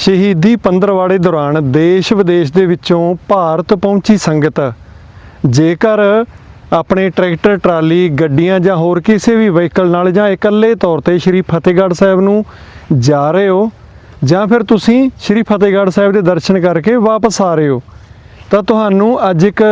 ਸ਼ਹੀਦੀ ਪੰਦਰਵਾੜੇ ਦੌਰਾਨ ਦੇਸ਼ ਵਿਦੇਸ਼ ਦੇ ਵਿੱਚੋਂ ਭਾਰਤ ਪਹੁੰਚੀ ਸੰਗਤ। ਜੇਕਰ ਆਪਣੇ ਟਰੈਕਟਰ, ਟਰਾਲੀ, ਗੱਡੀਆਂ ਜਾਂ ਹੋਰ ਕਿਸੇ ਵੀ ਵਹੀਕਲ ਨਾਲ ਜਾਂ ਇਕੱਲੇ ਤੌਰ ਤੇ ਸ਼੍ਰੀ ਫਤਿਹਗੜ੍ਹ ਸਾਹਿਬ ਨੂੰ ਜਾ ਰਹੇ ਹੋ ਜਾਂ ਫਿਰ ਤੁਸੀਂ ਸ਼੍ਰੀ ਫਤਿਹਗੜ੍ਹ ਸਾਹਿਬ ਦੇ ਦਰਸ਼ਨ ਕਰਕੇ ਵਾਪਸ ਆ ਰਹੇ ਹੋ, ਤਾਂ ਤੁਹਾਨੂੰ ਅੱਜ ਇੱਕ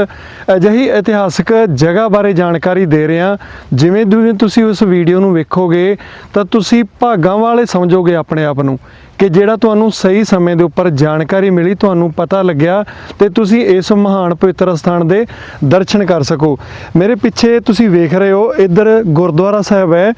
ਅਜਿਹੀ ਇਤਿਹਾਸਕ ਜਗ੍ਹਾ ਬਾਰੇ ਜਾਣਕਾਰੀ ਦੇ ਰਿਹਾ ਜਿਵੇਂ ਜਿਵੇਂ ਤੁਸੀਂ ਉਸ ਵੀਡੀਓ ਨੂੰ ਵੇਖੋਗੇ, ਤਾਂ ਤੁਸੀਂ ਭਾਗਾਂ ਵਾਲੇ ਸਮਝੋਗੇ ਆਪਣੇ ਆਪ ਨੂੰ। ਕਿ ਜਿਹੜਾ ਤੁਹਾਨੂੰ ਸਹੀ ਸਮੇਂ ਦੇ ਉੱਪਰ ਜਾਣਕਾਰੀ ਮਿਲੀ, ਤੁਹਾਨੂੰ ਪਤਾ ਲੱਗਿਆ ਤੇ ਤੁਸੀਂ ਇਸ ਮਹਾਨ ਪਵਿੱਤਰ ਸਥਾਨ ਦੇ ਦਰਸ਼ਨ ਕਰ ਸਕੋ। ਮੇਰੇ ਪਿੱਛੇ ਤੁਸੀਂ ਵੇਖ ਰਹੇ ਹੋ, ਇੱਧਰ ਗੁਰਦੁਆਰਾ ਸਾਹਿਬ ਹੈ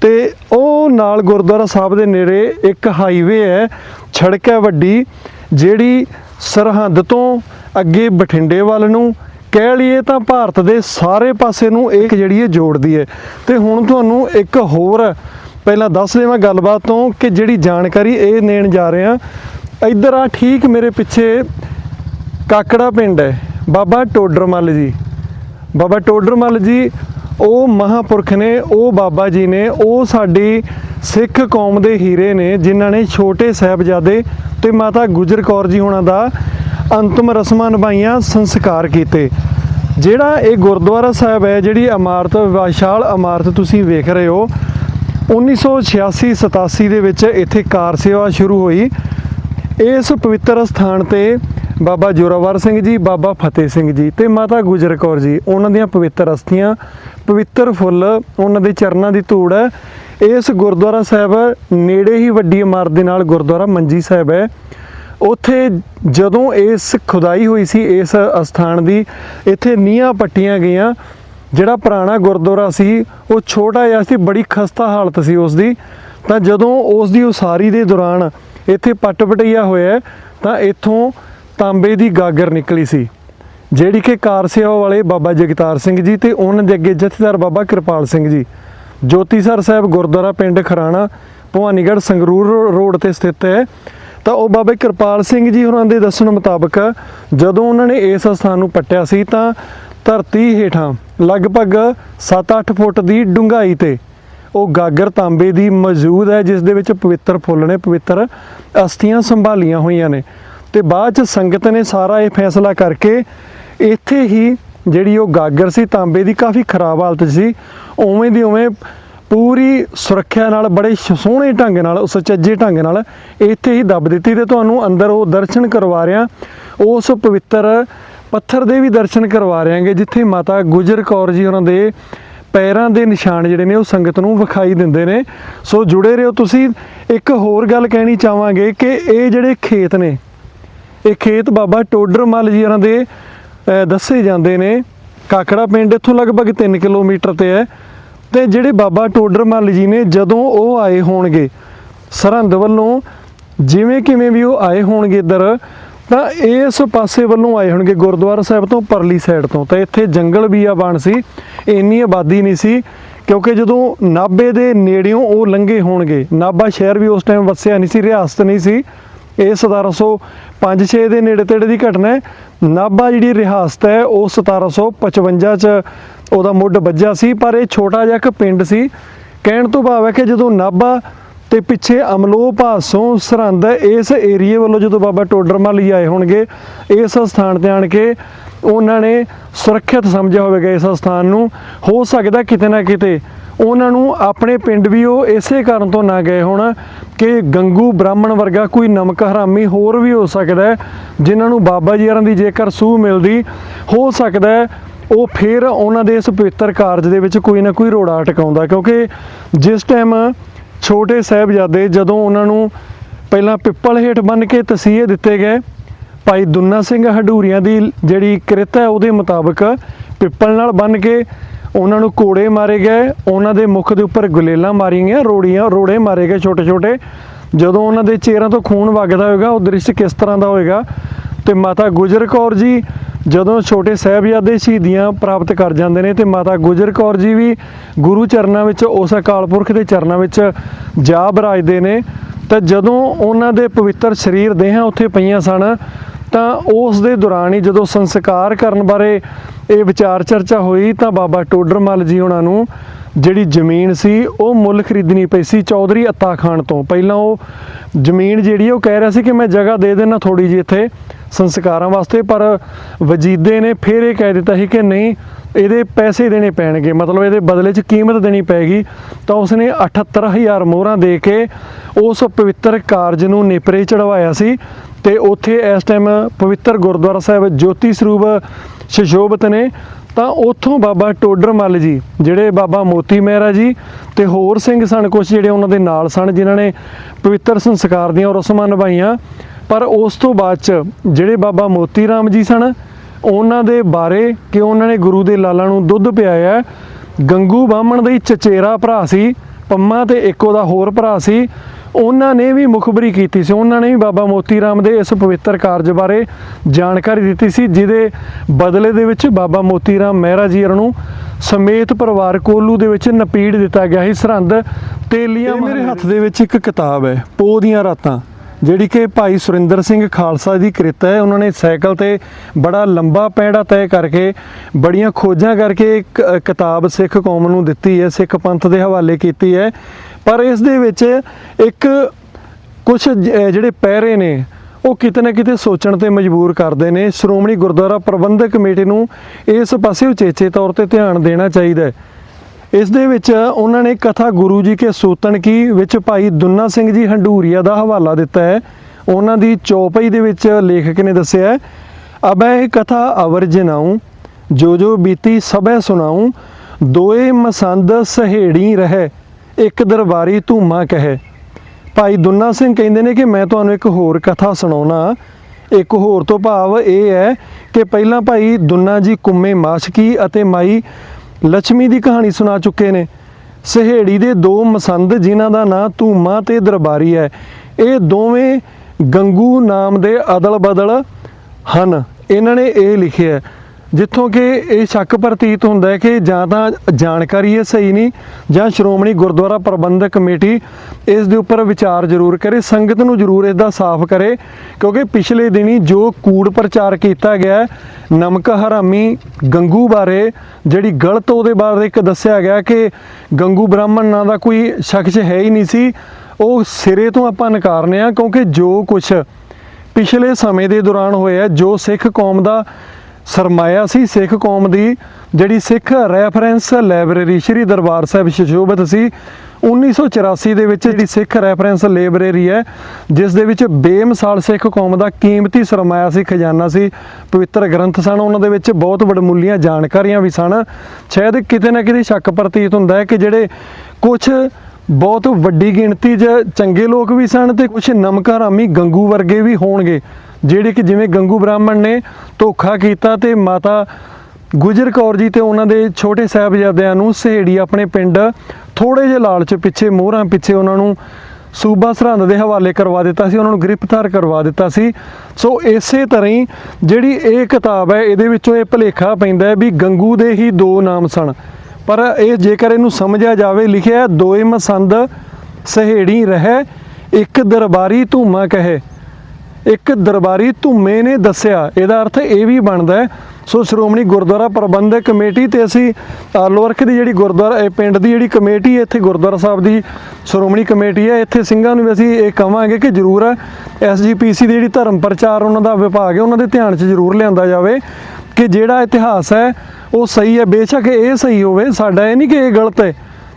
ਤੇ ਉਹ ਨਾਲ ਗੁਰਦੁਆਰਾ ਸਾਹਿਬ ਦੇ ਨੇੜੇ ਇੱਕ ਹਾਈਵੇ ਹੈ, ਸੜਕ ਹੈ ਵੱਡੀ, ਜਿਹੜੀ ਸਰਹੰਦ ਤੋਂ ਅੱਗੇ ਬਠਿੰਡੇ ਵੱਲ ਨੂੰ ਕਹਿ ਲਈਏ ਤਾਂ ਭਾਰਤ ਦੇ ਸਾਰੇ ਪਾਸੇ ਨੂੰ ਇਹ ਜਿਹੜੀ ਇਹ ਜੋੜਦੀ ਹੈ। ਤੇ ਹੁਣ ਤੁਹਾਨੂੰ ਇੱਕ ਹੋਰ ਪਹਿਲਾਂ ਦੱਸ ਦੇਵਾਂ ਗੱਲਬਾਤ ਤੋਂ ਕਿ ਜਿਹੜੀ ਜਾਣਕਾਰੀ ਇਹ ਦੇਣ ਜਾ ਰਹੇ ਆ ਇੱਧਰ ਆ ਠੀਕ ਮੇਰੇ ਪਿੱਛੇ ਕਾਕੜਾ ਪਿੰਡ ਹੈ, ਬਾਬਾ ਟੋਡਰਮੱਲ ਜੀ। ਬਾਬਾ ਟੋਡਰਮਲ ਜੀ, ਉਹ ਮਹਾਪੁਰਖ ਨੇ, ਉਹ ਬਾਬਾ ਜੀ ਨੇ, ਉਹ ਸਾਡੀ ਸਿੱਖ ਕੌਮ ਦੇ ਹੀਰੇ ਨੇ, ਜਿਨ੍ਹਾਂ ਨੇ ਛੋਟੇ ਸਾਹਿਬਜ਼ਾਦੇ ਤੇ ਮਾਤਾ ਗੁਜਰ ਕੌਰ ਜੀ ਹੋਣਾ ਦਾ ਅੰਤਮ ਰਸਮਾਂ ਨਿਭਾਈਆਂ, ਸੰਸਕਾਰ ਕੀਤੇ। ਜਿਹੜਾ ਇਹ ਗੁਰਦੁਆਰਾ ਸਾਹਿਬ ਹੈ, ਜਿਹੜੀ ਇਮਾਰਤ, ਵਿਸ਼ਾਲ ਇਮਾਰਤ ਤੁਸੀਂ ਵੇਖ ਰਹੇ ਹੋ 1986 87 ਦੇ ਵਿੱਚ ਇੱਥੇ ਕਾਰ ਸੇਵਾ ਸ਼ੁਰੂ ਹੋਈ। ਇਸ ਪਵਿੱਤਰ ਸਥਾਨ ਤੇ ਬਾਬਾ ਜੋਰਾਵਰ ਸਿੰਘ ਜੀ, ਬਾਬਾ ਫਤਿਹ ਸਿੰਘ ਜੀ ਤੇ ਮਾਤਾ ਗੁਜਰ ਕੌਰ ਜੀ, ਉਹਨਾਂ ਦੀਆਂ ਪਵਿੱਤਰ ਅਸਥੀਆਂ, ਪਵਿੱਤਰ ਫੁੱਲ, ਉਹਨਾਂ ਦੇ ਚਰਨਾਂ ਦੀ ਧੂੜ ਹੈ। ਇਸ ਗੁਰਦੁਆਰਾ ਸਾਹਿਬ ਨੇੜੇ ਹੀ ਵੱਡੀ ਇਮਾਰਤ ਦੇ ਨਾਲ ਗੁਰਦੁਆਰਾ ਮੰਜੀ ਸਾਹਿਬ ਹੈ। ਉੱਥੇ ਜਦੋਂ ਇਸ ਖੁਦਾਈ ਹੋਈ ਸੀ, ਇਸ ਅਸਥਾਨ ਦੀ, ਇੱਥੇ ਨੀਹਾਂ ਪੱਟੀਆਂ ਗਈਆਂ। ਜਿਹੜਾ ਪੁਰਾਣਾ ਗੁਰਦੁਆਰਾ ਸੀ, ਉਹ ਛੋਟਾ ਜਿਹਾ ਸੀ, ਬੜੀ ਖਸਤਾ ਹਾਲਤ ਸੀ ਉਸ ਦੀ। ਤਾਂ ਜਦੋਂ ਉਸ ਦੀ ਉਸਾਰੀ ਦੇ ਦੌਰਾਨ ਇੱਥੇ ਪੱਟ ਪਟਈਆ ਹੋਇਆ ਤਾਂ ਇੱਥੋਂ ਤਾਂਬੇ ਦੀ ਗਾਗਰ ਨਿਕਲੀ ਸੀ, ਜਿਹੜੀ ਕਿ ਕਾਰ ਸੇਵਾ ਵਾਲੇ ਬਾਬਾ ਜਗਤਾਰ ਸਿੰਘ ਜੀ ਤੇ ਉਹਨਾਂ ਦੇ ਅੱਗੇ ਜਥੇਦਾਰ ਬਾਬਾ ਕਿਰਪਾਲ ਸਿੰਘ ਜੀ। ਜੋਤੀਸਰ ਸਾਹਿਬ ਗੁਰਦੁਆਰਾ ਪਿੰਡ ਖਰਾਣਾ, ਭਵਾਨੀਗੜ੍ਹ ਸੰਗਰੂਰ ਰੋ- ਰੋਡ ਤੇ ਸਥਿਤ ਹੈ। ਤਾਂ ਉਹ ਬਾਬਾ ਕਿਰਪਾਲ ਸਿੰਘ ਜੀ ਉਹਨਾਂ ਦੇ ਦੱਸਣ ਮੁਤਾਬਕ ਜਦੋਂ ਉਹਨਾਂ ਨੇ ਇਸ ਸਥਾਨ ਨੂੰ ਪੱਟਿਆ ਸੀ, ਤਾਂ ਧਰਤੀ ਹੇਠਾਂ ਲਗਭਗ 7-8 ਫੁੱਟ ਦੀ ਡੂੰਘਾਈ ਤੇ। ਉਹ ਗਾਗਰ ਤਾਂਬੇ ਦੀ ਮੌਜੂਦ ਹੈ, ਜਿਸ ਦੇ ਵਿੱਚ ਪਵਿੱਤਰ ਫੁੱਲ ਨੇ, ਪਵਿੱਤਰ ਅਸਥੀਆਂ ਸੰਭਾਲੀਆਂ ਹੋਈਆਂ ਨੇ। ਤੇ ਬਾਅਦ ਚ ਸੰਗਤ ਨੇ ਸਾਰਾ ਇਹ ਫੈਸਲਾ ਕਰਕੇ ਇੱਥੇ ਹੀ ਜਿਹੜੀ ਉਹ ਗਾਗਰ ਸੀ, ਤਾਂਬੇ ਦੀ ਕਾਫੀ ਖਰਾਬ ਹਾਲਤ ਸੀ, ਉਵੇਂ ਦੀ ਉਵੇਂ ਪੂਰੀ ਸੁਰੱਖਿਆ ਨਾਲ, ਬੜੇ ਸੋਹਣੇ ਢੰਗ ਨਾਲ ਸੁਚੱਜੇ ਢੰਗ ਨਾਲ ਇੱਥੇ ਹੀ ਦੱਬ ਦਿੱਤੀ ਤੇ ਤੁਹਾਨੂੰ ਅੰਦਰ ਉਹ ਦਰਸ਼ਨ ਕਰਵਾ ਰਿਹਾ। ਉਸ ਪਵਿੱਤਰ ਪੱਥਰ ਦੇ ਵੀ ਦਰਸ਼ਨ ਕਰਵਾ ਰਹੇਗੇ, ਜਿੱਥੇ ਮਾਤਾ ਗੁਜਰ ਕੌਰ ਜੀ ਉਹਨਾਂ ਦੇ ਪੈਰਾਂ ਦੇ ਨਿਸ਼ਾਨ ਜਿਹੜੇ ਨੇ ਉਹ ਸੰਗਤ ਨੂੰ ਵਿਖਾਈ ਦਿੰਦੇ ਨੇ। ਸੋ ਜੁੜੇ ਰਹੋ ਤੁਸੀਂ। ਇੱਕ ਹੋਰ ਗੱਲ ਕਹਿਣੀ ਚਾਹਾਂਗੇ ਕਿ ਇਹ ਜਿਹੜੇ ਖੇਤ ਨੇ, ਇਹ ਖੇਤ ਬਾਬਾ ਟੋਡਰ ਮੱਲ ਜੀ ਉਹਨਾਂ ਦੇ ਦੱਸੇ ਜਾਂਦੇ ਨੇ। ਕਾਕੜਾ ਪਿੰਡ ਇੱਥੋਂ ਲਗਭਗ 3 ਕਿਲੋਮੀਟਰ ਤੇ ਹੈ। ਤੇ ਜਿਹੜੇ ਬਾਬਾ ਟੋਡਰ ਮੱਲ ਜੀ ਨੇ ਜਦੋਂ ਉਹ ਆਏ ਹੋਣਗੇ, ਸਰਹੰਦ ਵੱਲੋਂ ਜਿਵੇਂ ਕਿਵੇਂ ਵੀ ਉਹ ਆਏ ਹੋਣਗੇ ਇੱਧਰ ਤਾਂ ਇਸ ਪਾਸੇ ਵੱਲੋਂ ਆਏ ਹੋਣਗੇ ਗੁਰਦੁਆਰਾ ਸਾਹਿਬ ਤੋਂ ਪਰਲੀ ਸਾਈਡ ਤੋਂ। ਤਾਂ ਇੱਥੇ ਜੰਗਲ ਵੀ ਆ ਬਣ ਸੀ, ਇੰਨੀ ਆਬਾਦੀ ਨਹੀਂ ਸੀ, ਕਿਉਂਕਿ ਜਦੋਂ ਨਾਭੇ ਦੇ ਨੇੜਿਓਂ ਉਹ ਲੰਘੇ ਹੋਣਗੇ, ਨਾਭਾ ਸ਼ਹਿਰ ਵੀ ਉਸ ਟਾਈਮ ਵਸਿਆ ਨਹੀਂ ਸੀ, ਰਿਆਸਤ ਨਹੀਂ ਸੀ। ਇਹ 1705-6 ਦੇ ਨੇੜੇ ਤੇੜੇ ਦੀ ਘਟਨਾ ਹੈ। ਨਾਭਾ ਜਿਹੜੀ ਰਿਆਸਤ ਹੈ, ਉਹ 1755 ਚ ਉਹਦਾ ਮੁੱਢ ਵੱਜਾ ਸੀ, ਪਰ ਇਹ ਛੋਟਾ ਜਿਹਾ ਇੱਕ ਪਿੰਡ ਸੀ। ਕਹਿਣ ਤੋਂ ਭਾਵ ਹੈ ਕਿ ਜਦੋਂ ਨਾਭਾ ਤੇ ਪਿੱਛੇ ਅਮਲੋ ਭਾਸੋਂ ਸਰਹੰਦ ਇਸ ਏਰੀਏ ਵੱਲੋਂ ਜਦੋਂ ਬਾਬਾ ਟੋਡਰਮੱਲ ਜੀ ਆਏ ਹੋਣਗੇ ਇਸ ਸਥਾਨ ਤੇ ਆਣ ਕੇ ਉਹਨਾਂ ਨੇ ਸੁਰੱਖਿਅਤ ਸਮਝਿਆ ਹੋਵੇਗਾ ਇਸ ਸਥਾਨ ਨੂੰ। ਹੋ ਸਕਦਾ ਕਿਤੇ ਨਾ ਕਿਤੇ ਉਹਨਾਂ ਨੂੰ ਆਪਣੇ ਪਿੰਡ ਵੀ ਉਹ ਇਸੇ ਕਾਰਨ ਤੋਂ ਨਾ ਗਏ ਹੋਣ ਕਿ ਗੰਗੂ ਬ੍ਰਾਹਮਣ ਵਰਗਾ ਕੋਈ ਨਮਕ ਹਰਾਮੀ ਹੋਰ ਵੀ ਹੋ ਸਕਦਾ ਹੈ, ਜਿਨ੍ਹਾਂ ਨੂੰ ਬਾਬਾ ਜੀ ਹਰਾਂ ਦੀ ਜੇਕਰ ਸੂਹ ਮਿਲਦੀ। ਹੋ ਸਕਦਾ ਉਹ ਫਿਰ ਉਹਨਾਂ ਦੇ ਇਸ ਪਵਿੱਤਰ ਕਾਰਜ ਦੇ ਵਿੱਚ ਕੋਈ ਨਾ ਕੋਈ ਰੋੜਾ ਟਿਕਾਉਂਦਾ ਕਿਉਂਕਿ ਜਿਸ ਟਾਈਮ ਛੋਟੇ ਸਾਹਿਬਜ਼ਾਦੇ ਜਦੋਂ ਉਹਨਾਂ ਨੂੰ ਪਹਿਲਾਂ ਪਿੱਪਲ ਹੇਠ ਬੰਨ ਕੇ ਤਸੀਹੇ ਦਿੱਤੇ ਗਏ, ਭਾਈ ਦੁੰਨਾ ਸਿੰਘ ਹਡੂਰੀਆਂ ਦੀ ਜਿਹੜੀ ਕਿਰਤ ਹੈ ਉਹਦੇ ਮੁਤਾਬਕ ਪਿੱਪਲ ਨਾਲ ਬੰਨ ਕੇ ਉਹਨਾਂ ਨੂੰ ਕੋੜੇ ਮਾਰੇ ਗਏ, ਉਹਨਾਂ ਦੇ ਮੁਖ ਦੇ ਉੱਪਰ ਗੁਲੇਲਾਂ ਮਾਰੀਆਂ ਗਈਆਂ, ਰੋੜੀਆਂ, ਰੋੜੇ ਮਾਰੇ ਗਏ ਛੋਟੇ ਛੋਟੇ। ਜਦੋਂ ਉਹਨਾਂ ਦੇ ਚਿਹਰਿਆਂ ਤੋਂ ਖੂਨ ਵਗਦਾ ਹੋਵੇਗਾ ਉਹ ਦ੍ਰਿਸ਼ ਕਿਸ ਤਰ੍ਹਾਂ ਦਾ ਹੋਵੇਗਾ ਤੇ ਮਾਤਾ ਗੁਜਰ ਕੌਰ ਜੀ ਜਦੋਂ ਛੋਟੇ ਸਾਹਿਬਜ਼ਾਦੇ ਸ਼ਹੀਦੀਆਂ ਪ੍ਰਾਪਤ ਕਰ ਜਾਂਦੇ ਨੇ ਤੇ ਮਾਤਾ ਗੁਜਰ ਕੌਰ ਜੀ ਵੀ ਗੁਰੂ ਚਰਨਾਂ ਵਿੱਚ, ਉਸ ਅਕਾਲ ਪੁਰਖ ਦੇ ਚਰਨਾਂ ਵਿੱਚ ਜਾ ਬਰਾਜਦੇ ਨੇ, ਤਾਂ ਜਦੋਂ ਉਹਨਾਂ ਦੇ ਪਵਿੱਤਰ ਸਰੀਰ ਦੇਹਾਂ ਉੱਥੇ ਪਈਆਂ ਸਨ, ਤਾਂ ਉਸ ਦੇ ਦੌਰਾਨ ਹੀ ਜਦੋਂ ਸੰਸਕਾਰ ਕਰਨ ਬਾਰੇ ਇਹ ਵਿਚਾਰ ਚਰਚਾ ਹੋਈ, ਤਾਂ ਬਾਬਾ ਟੋਡਰਮੱਲ ਜੀ ਉਹਨਾਂ ਨੂੰ ਜਿਹੜੀ ਜ਼ਮੀਨ ਸੀ, ਉਹ ਮੁੱਲ ਖਰੀਦਣੀ ਪਈ ਸੀ ਚੌਧਰੀ ਅੱਤਾ ਖਾਨ ਤੋਂ। ਪਹਿਲਾਂ ਉਹ ਜ਼ਮੀਨ ਜਿਹੜੀ ਉਹ ਕਹਿ ਰਿਹਾ ਸੀ ਕਿ ਮੈਂ ਜਗ੍ਹਾ ਦੇ ਦੇਣਾ ਥੋੜੀ ਜਿਹੀ ਇੱਥੇ। ਸੰਸਕਾਰਾਂ ਵਾਸਤੇ, ਪਰ ਵਜੀਦੇ ਨੇ ਫਿਰ ਇਹ ਕਹਿ ਦਿੱਤਾ ਸੀ ਕਿ ਨਹੀਂ, ਇਹਦੇ ਪੈਸੇ ਦੇਣੇ ਪੈਣਗੇ। ਮਤਲਬ ਇਹਦੇ ਬਦਲੇ 'ਚ ਕੀਮਤ ਦੇਣੀ ਪੈਗੀ। ਤਾਂ ਉਸਨੇ 78000 ਮੋਹਰਾਂ ਦੇ ਕੇ ਉਸ ਪਵਿੱਤਰ ਕਾਰਜ ਨੂੰ ਨੇਪਰੇ ਚੜਵਾਇਆ ਸੀ ਤੇ ਉੱਥੇ ਇਸ ਟਾਈਮ ਪਵਿੱਤਰ ਗੁਰਦੁਆਰਾ ਸਾਹਿਬ ਜੋਤੀ ਸਰੂਪ ਸ਼ਸ਼ੋਭਤ ਨੇ। ਤਾਂ ਉੱਥੋਂ ਬਾਬਾ ਟੋਡਰ ਮੱਲ ਜੀ, ਜਿਹੜੇ ਬਾਬਾ ਮੋਤੀ ਮਹਿਰਾ ਜੀ ਤੇ ਹੋਰ ਸਿੰਘ ਸਨ ਕੁਛ ਜਿਹੜੇ ਉਹਨਾਂ ਦੇ ਨਾਲ ਸਨ, ਜਿਨ੍ਹਾਂ ਨੇ ਪਵਿੱਤਰ ਸੰਸਕਾਰ ਦੀਆਂ ਰਸਮਾਂ ਨਿਭਾਈਆਂ ਪਰ ਉਸ ਤੋਂ ਬਾਅਦ ਚ ਜਿਹੜੇ ਬਾਬਾ ਮੋਤੀ ਰਾਮ ਜੀ ਸਨ ਉਹਨਾਂ ਦੇ ਬਾਰੇ ਕਿ ਉਹਨਾਂ ਨੇ ਗੁਰੂ ਦੇ ਲਾਲਾਂ ਨੂੰ ਦੁੱਧ ਪਿਆਇਆ ਗੰਗੂ ਬਾਹਮਣ ਦਾ ਹੀ ਚਚੇਰਾ ਭਰਾ ਸੀ ਪੰਮਾ ਤੇ ਇੱਕ ਉਹਦਾ ਹੋਰ ਭਰਾ ਸੀ ਉਹਨਾਂ ਨੇ ਵੀ ਮੁਖਬਰੀ ਕੀਤੀ ਸੀ ਉਹਨਾਂ ਨੇ ਵੀ ਬਾਬਾ ਮੋਤੀ ਰਾਮ ਦੇ ਇਸ ਪਵਿੱਤਰ ਕਾਰਜ ਬਾਰੇ ਜਾਣਕਾਰੀ ਦਿੱਤੀ ਸੀ ਜਿਹਦੇ ਬਦਲੇ ਦੇ ਵਿੱਚ ਬਾਬਾ ਮੋਤੀ ਰਾਮ ਮਹਿਰਾ ਜੀ ਨੂੰ ਸਮੇਤ ਪਰਿਵਾਰ ਕੋਲੂ ਦੇ ਵਿੱਚ ਨਪੀੜ ਦਿੱਤਾ ਗਿਆ ਸੀ ਸਰਹੰਦ ਤੇਲੀਆਂ ਮੇਰੇ ਹੱਥ ਦੇ ਵਿੱਚ ਇੱਕ ਕਿਤਾਬ ਹੈ ਪੋ ਦੀਆਂ ਰਾਤਾਂ। ਜਿਹੜੀ ਕਿ ਭਾਈ ਸੁਰਿੰਦਰ ਸਿੰਘ ਖਾਲਸਾ ਦੀ ਕ੍ਰਿਤ ਹੈ, ਉਹਨਾਂ ਨੇ ਸਾਈਕਲ ਤੇ ਬੜਾ ਲੰਬਾ ਪੈੜਾ ਤੈਅ ਕਰਕੇ, ਬੜੀਆਂ ਖੋਜਾਂ ਕਰਕੇ ਇੱਕ ਕਿਤਾਬ ਸਿੱਖ ਕੌਮ ਨੂੰ ਦਿੱਤੀ ਹੈ, ਸਿੱਖ ਪੰਥ ਦੇ ਹਵਾਲੇ ਕੀਤੀ ਹੈ। ਪਰ ਇਸ ਦੇ ਵਿੱਚ ਇੱਕ ਕੁਝ ਜਿਹੜੇ ਪਹਿਰੇ ਨੇ, ਉਹ ਕਿਤੇ ਨਾ ਕਿਤੇ ਸੋਚਣ ਤੇ ਮਜਬੂਰ ਕਰਦੇ ਨੇ। ਸ਼੍ਰੋਮਣੀ ਗੁਰਦੁਆਰਾ ਪ੍ਰਬੰਧਕ ਕਮੇਟੀ ਨੂੰ ਇਸ ਪਾਸੇ ਉਚੇਚੇ ਤੌਰ ਤੇ ਧਿਆਨ ਦੇਣਾ ਚਾਹੀਦਾ ਹੈ। ਇਸ ਦੇ ਵਿੱਚ ਉਹਨਾਂ ਨੇ ਕਥਾ ਗੁਰੂ ਜੀ ਕੇ ਸੂਤਨ ਕੀ, ਵਿੱਚ ਭਾਈ ਦੁੰਨਾ ਸਿੰਘ ਜੀ ਹੰਡੂਰੀਆ ਦਾ ਹਵਾਲਾ ਦਿੱਤਾ ਹੈ। ਉਹਨਾਂ ਦੀ ਚੌਪਈ ਦੇ ਵਿੱਚ ਲੇਖਕ ਨੇ ਦੱਸਿਆ ਹੈ, ਅਬੈ ਇਹ ਕਥਾ ਅਵਰ ਜਨਾਉ, ਜੋ ਜੋ ਬੀਤੀ ਸਭੈ ਸੁਣਾਉ, ਦੋਏ ਮਸੰਦ ਸਹੇੜੀ ਰਹੇ, ਇੱਕ ਦਰਬਾਰੀ ਧੂਮਾ ਕਹੇ। ਭਾਈ ਦੁੰਨਾ ਸਿੰਘ ਕਹਿੰਦੇ ਨੇ ਕਿ ਮੈਂ ਤੁਹਾਨੂੰ ਇੱਕ ਹੋਰ ਕਥਾ ਸੁਣਾਉਣਾ। ਇੱਕ ਹੋਰ ਤੋਂ ਭਾਵ ਇਹ ਹੈ ਕਿ ਪਹਿਲਾਂ ਭਾਈ ਦੁੰਨਾ ਜੀ ਕੁੰਮੇ ਮਾਸ਼ਕੀ ਅਤੇ ਮਾਈ ਲక్ష్ਮੀ ਦੀ ਕਹਾਣੀ ਸੁਣਾ ਚੁੱਕੇ ਨੇ ਸਹੇੜੀ ਦੇ ਦੋ ਮਸੰਦ, ਜਿਨ੍ਹਾਂ ਦਾ ਨਾਂ ਧੂਮਾ ਤੇ ਦਰਬਾਰੀ ਹੈ, ਇਹ ਦੋਵੇਂ ਗੰਗੂ ਨਾਮ ਦੇ ਅਦਲ ਬਦਲ ਹਨ ਇਹਨਾਂ ਨੇ ਇਹ ਲਿਖਿਆ ਹੈ। ਜਿੱਥੋਂ ਕਿ ਇਹ ਸ਼ੱਕ ਪ੍ਰਤੀਤ ਹੁੰਦਾ ਹੈ ਕਿ ਜਾਂ ਤਾਂ ਜਾਣਕਾਰੀ ਇਹ ਸਹੀ ਨਹੀਂ ਜਾਂ ਸ਼੍ਰੋਮਣੀ ਗੁਰਦੁਆਰਾ ਪ੍ਰਬੰਧਕ ਕਮੇਟੀ ਇਸ ਦੇ ਉੱਪਰ ਵਿਚਾਰ ਜ਼ਰੂਰ ਕਰੇ, ਸੰਗਤ ਨੂੰ ਜ਼ਰੂਰ ਇਸ ਦਾ ਸਾਫ਼ ਕਰੇ, ਕਿਉਂਕਿ ਪਿਛਲੇ ਦਿਨੀ ਜੋ ਕੂੜ ਪ੍ਰਚਾਰ ਕੀਤਾ ਗਿਆ ਨਮਕ ਹਰਾਮੀ ਗੰਗੂ ਬਾਰੇ, ਜਿਹੜੀ ਗਲਤ ਉਹਦੇ ਬਾਰੇ ਇੱਕ ਦੱਸਿਆ ਗਿਆ ਕਿ ਗੰਗੂ ਬ੍ਰਾਹਮਣ ਨਾਂ ਦਾ ਕੋਈ ਸ਼ਖਸ ਹੈ ਹੀ ਨਹੀਂ ਸੀ, ਉਹ ਸਿਰੇ ਤੋਂ ਆਪਾਂ ਨਕਾਰਨੇ ਆ, ਕਿਉਂਕਿ ਜੋ ਕੁਝ ਪਿਛਲੇ ਸਮੇਂ ਦੇ ਦੌਰਾਨ ਹੋਇਆ ਜੋ ਸਿੱਖ ਕੌਮ ਦਾ ਸਰਮਾਇਆ ਸੀ ਸਿੱਖ ਕੌਮ ਦੀ, ਜਿਹੜੀ ਸਿੱਖ ਰੈਫਰੈਂਸ ਲਾਇਬ੍ਰੇਰੀ ਸ੍ਰੀ ਦਰਬਾਰ ਸਾਹਿਬ ਸ਼ਸ਼ੋਭਤ ਸੀ। 1984 ਦੇ ਵਿੱਚ ਜਿਹੜੀ ਸਿੱਖ ਰੈਫਰੈਂਸ ਲਾਇਬ੍ਰੇਰੀ ਹੈ, ਜਿਸ ਦੇ ਵਿੱਚ ਬੇਮਿਸਾਲ ਸਿੱਖ ਕੌਮ ਦਾ ਕੀਮਤੀ ਸਰਮਾਇਆ ਸੀ, ਖਜ਼ਾਨਾ ਸੀ, ਪਵਿੱਤਰ ਗ੍ਰੰਥ ਸਨ। ਉਹਨਾਂ ਦੇ ਵਿੱਚ ਬਹੁਤ ਵਡਮੁੱਲੀਆਂ ਜਾਣਕਾਰੀਆਂ ਵੀ ਸਨ। ਸ਼ਾਇਦ ਕਿਤੇ ਨਾ ਕਿਤੇ ਸ਼ੱਕ ਪ੍ਰਤੀਤ ਹੁੰਦਾ ਹੈ ਕਿ ਜਿਹੜੇ ਕੁਝ ਬਹੁਤ ਵੱਡੀ ਗਿਣਤੀ 'ਚ ਚੰਗੇ ਲੋਕ ਵੀ ਸਨ ਤੇ ਕੁਝ ਨਮਕ ਹਰਾਮੀ ਗੰਗੂ ਵਰਗੇ ਵੀ ਹੋਣਗੇ, ਜਿਹੜੇ ਕਿ ਜਿਵੇਂ ਗੰਗੂ ਬ੍ਰਾਹਮਣ ਨੇ ਧੋਖਾ ਕੀਤਾ ਤੇ ਮਾਤਾ ਗੁਜਰ ਕੌਰ ਜੀ ਤੇ ਉਹਨਾਂ ਦੇ ਛੋਟੇ ਸਾਹਿਬਜ਼ਾਦਿਆਂ ਨੂੰ ਸਹੇੜੀ ਆਪਣੇ ਪਿੰਡ ਥੋੜੇ ਜਿਹੇ ਲਾਲਚ ਪਿੱਛੇ, ਮੋਹਰਾਂ ਪਿੱਛੇ ਉਹਨਾਂ ਨੂੰ ਸੂਬਾ ਸਰਹੰਦ ਦੇ ਹਵਾਲੇ ਕਰਵਾ ਦਿੱਤਾ ਸੀ, ਉਹਨਾਂ ਨੂੰ ਗ੍ਰਿਫਤਾਰ ਕਰਵਾ ਦਿੱਤਾ ਸੀ। ਸੋ ਇਸੇ ਤਰ੍ਹਾਂ ਹੀ ਜਿਹੜੀ ਇਹ ਕਿਤਾਬ ਹੈ, ਇਹਦੇ ਵਿੱਚੋਂ ਇਹ ਭਲੇਖਾ ਪੈਂਦਾ ਹੈ ਵੀ ਗੰਗੂ ਦੇ ਹੀ ਦੋ ਨਾਮ ਸਨ। ਪਰ ਇਹ ਜੇਕਰ ਇਹਨੂੰ ਸਮਝਿਆ ਜਾਵੇ, ਲਿਖਿਆ ਦੋਏ ਮਸੰਦ ਸਹੇੜੀ ਰਹਿ, ਇੱਕ ਦਰਬਾਰੀ ਧੂਮਾ ਕਹੇ। ਇੱਕ ਦਰਬਾਰੀ ਧੂਮੇ ਨੇ ਦੱਸਿਆ, ਇਹਦਾ ਅਰਥ ਇਹ ਵੀ ਬਣਦਾ ਹੈ, ਸੋ ਸ਼੍ਰੋਮਣੀ ਗੁਰਦੁਆਰਾ ਪ੍ਰਬੰਧਕ ਕਮੇਟੀ ਤੇ ਅਸੀਂ ਆਲੋਰਖ ਦੀ ਜਿਹੜੀ ਗੁਰਦੁਆਰਾ, ਇਹ ਪਿੰਡ ਦੀ ਜਿਹੜੀ ਕਮੇਟੀ ਹੈ, ਇੱਥੇ ਗੁਰਦੁਆਰਾ ਸਾਹਿਬ ਦੀ ਸ਼੍ਰੋਮਣੀ ਕਮੇਟੀ ਹੈ, ਇੱਥੇ ਸਿੰਘਾਂ ਨੂੰ ਵੀ ਅਸੀਂ ਇਹ ਕਹਾਂਗੇ ਕਿ ਜ਼ਰੂਰ ਐਸਜੀਪੀਸੀ ਦੀ ਜਿਹੜੀ ਧਰਮ ਪ੍ਰਚਾਰ, ਉਹਨਾਂ ਦਾ ਵਿਭਾਗ ਹੈ, ਉਹਨਾਂ ਦੇ ਧਿਆਨ 'ਚ ਜ਼ਰੂਰ ਲਿਆਂਦਾ ਜਾਵੇ ਕਿ ਜਿਹੜਾ ਇਤਿਹਾਸ ਹੈ ਉਹ ਸਹੀ ਹੈ ਬੇਸ਼ੱਕ ਇਹ ਸਹੀ ਹੋਵੇ ਸਾਡਾ ਇਹ ਨਹੀਂ ਕਿ ਇਹ ਗਲਤ ਹੈ।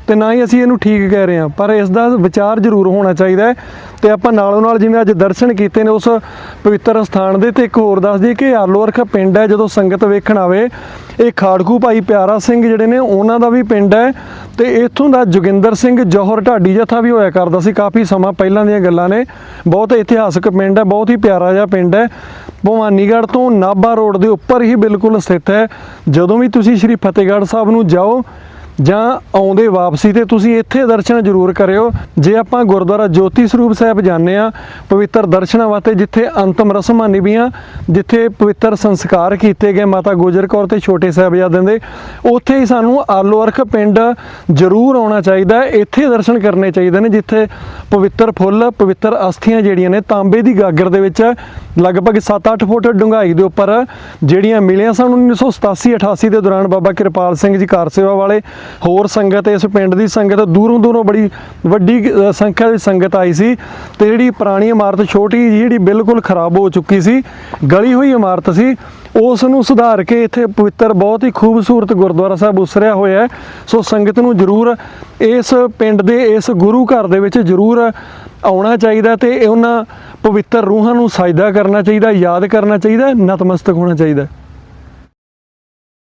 ਤੇ ਨਾ ਹੀ ਅਸੀਂ ਇਹਨੂੰ ਠੀਕ ਕਹਿ ਰਹੇ ਹਾਂ। ਪਰ ਇਸ ਦਾ ਵਿਚਾਰ ਜ਼ਰੂਰ ਹੋਣਾ ਚਾਹੀਦਾ ਹੈ ਤੇ ਆਪਾਂ ਨਾਲੋਂ ਨਾਲ ਜਿਵੇਂ ਅੱਜ ਦਰਸ਼ਨ ਕੀਤੇ ਨੇ ਉਸ ਪਵਿੱਤਰ ਸਥਾਨ ਦੇ ਤੇ ਇੱਕ ਹੋਰ ਦੱਸ ਦਈਏ ਕਿ ਆਲੋਰਖ ਪਿੰਡ ਹੈ, ਜਦੋਂ ਸੰਗਤ ਵੇਖਣ ਆਵੇ, ਇਹ ਖਾੜਕੂ ਭਾਈ ਪਿਆਰਾ ਸਿੰਘ ਜਿਹੜੇ ਨੇ, ਉਹਨਾਂ ਦਾ ਵੀ ਪਿੰਡ ਹੈ ਤੇ ਇੱਥੋਂ ਦਾ ਜੋਗਿੰਦਰ ਸਿੰਘ ਜੋਹਰ ਢਾਡੀ ਜਥਾ ਵੀ ਹੋਇਆ ਕਰਦਾ ਸੀ ਕਾਫੀ ਸਮਾਂ ਪਹਿਲਾਂ ਦੀਆਂ ਗੱਲਾਂ ਨੇ। ਬਹੁਤ ਇਤਿਹਾਸਕ ਪਿੰਡ ਹੈ, ਬਹੁਤ ਹੀ ਪਿਆਰਾ ਜਿਹਾ ਪਿੰਡ ਹੈ। ਭਵਾਨੀਗੜ੍ਹ ਤੋਂ ਨਾਭਾ ਰੋਡ ਦੇ ਉੱਪਰ ਹੀ ਬਿਲਕੁਲ ਸਥਿਤ ਹੈ। ਜਦੋਂ ਵੀ ਤੁਸੀਂ ਸ਼੍ਰੀ ਫਤਿਹਗੜ੍ਹ ਸਾਹਿਬ ਨੂੰ ਜਾਓ ਜਾਂ ਆਉਂਦੇ ਵਾਪਸੀ ਤੇ ਤੁਸੀਂ ਇੱਥੇ ਦਰਸ਼ਨ ਜ਼ਰੂਰ ਕਰਿਓ। ਜੇ ਆਪਾਂ ਗੁਰਦੁਆਰਾ ਜੋਤੀ ਸਰੂਪ ਸਾਹਿਬ ਜਾਂਦੇ ਆ ਪਵਿੱਤਰ ਦਰਸ਼ਨਾਂ ਵਾਸਤੇ ਜਿੱਥੇ ਅੰਤਮ ਰਸਮਾਂ ਨਿਭੀਆਂ, ਜਿੱਥੇ ਪਵਿੱਤਰ ਸੰਸਕਾਰ ਕੀਤੇ ਗਏ ਮਾਤਾ ਗੁਜਰ ਕੌਰ ਤੇ ਛੋਟੇ ਸਾਹਿਬਜ਼ਾਦਿਆਂ ਦੇ, ਉੱਥੇ ਹੀ ਸਾਨੂੰ ਆਲੋ ਅਰਖ ਪਿੰਡ ਜ਼ਰੂਰ ਆਉਣਾ ਚਾਹੀਦਾ ਇੱਥੇ ਦਰਸ਼ਨ ਕਰਨੇ ਚਾਹੀਦੇ ਨੇ, ਜਿੱਥੇ ਪਵਿੱਤਰ ਫੁੱਲ, ਪਵਿੱਤਰ ਅਸਥੀਆਂ ਜਿਹੜੀਆਂ ਨੇ, ਤਾਂਬੇ ਦੀ ਗਾਗਰ ਦੇ ਵਿੱਚ ਲਗਭਗ 7-8 ਫੁੱਟ ਡੂੰਘਾਈ ਦੇ ਉੱਪਰ ਜਿਹੜੀਆਂ ਮਿਲੀਆਂ ਸਨ 1987 88 ਦੇ ਦੌਰਾਨ ਬਾਬਾ ਕਿਰਪਾਲ ਸਿੰਘ ਜੀ ਕਾਰ ਸੇਵਾ ਵਾਲੇ ਹੋਰ ਸੰਗਤ, ਇਸ ਪਿੰਡ ਦੀ ਸੰਗਤ ਦੂਰੋਂ ਦੂਰੋਂ ਬੜੀ ਵੱਡੀ ਸੰਖਿਆ ਦੀ ਸੰਗਤ ਆਈ ਸੀ ਤੇ ਜਿਹੜੀ ਪੁਰਾਣੀ ਇਮਾਰਤ ਛੋਟੀ ਜਿਹੀ ਜਿਹੜੀ ਬਿਲਕੁਲ ਖਰਾਬ ਹੋ ਚੁੱਕੀ ਸੀ, ਗਲੀ ਹੋਈ ਇਮਾਰਤ ਸੀ, ਉਸ ਨੂੰ ਸੁਧਾਰ ਕੇ ਇੱਥੇ ਪਵਿੱਤਰ ਬਹੁਤ ਹੀ ਖੂਬਸੂਰਤ ਗੁਰਦੁਆਰਾ ਸਾਹਿਬ ਉਸਰਿਆ ਹੋਇਆ ਹੈ। ਸੋ ਸੰਗਤ ਨੂੰ ਜ਼ਰੂਰ ਇਸ ਪਿੰਡ ਦੇ, ਇਸ ਗੁਰੂ ਘਰ ਦੇ ਵਿੱਚ ਜ਼ਰੂਰ ਆਉਣਾ ਚਾਹੀਦਾ ਤੇ ਉਹਨਾਂ ਪਵਿੱਤਰ ਰੂਹਾਂ ਨੂੰ ਸਜਦਾ ਕਰਨਾ ਚਾਹੀਦਾ, ਯਾਦ ਕਰਨਾ ਚਾਹੀਦਾ, ਨਤਮਸਤਕ ਹੋਣਾ ਚਾਹੀਦਾ।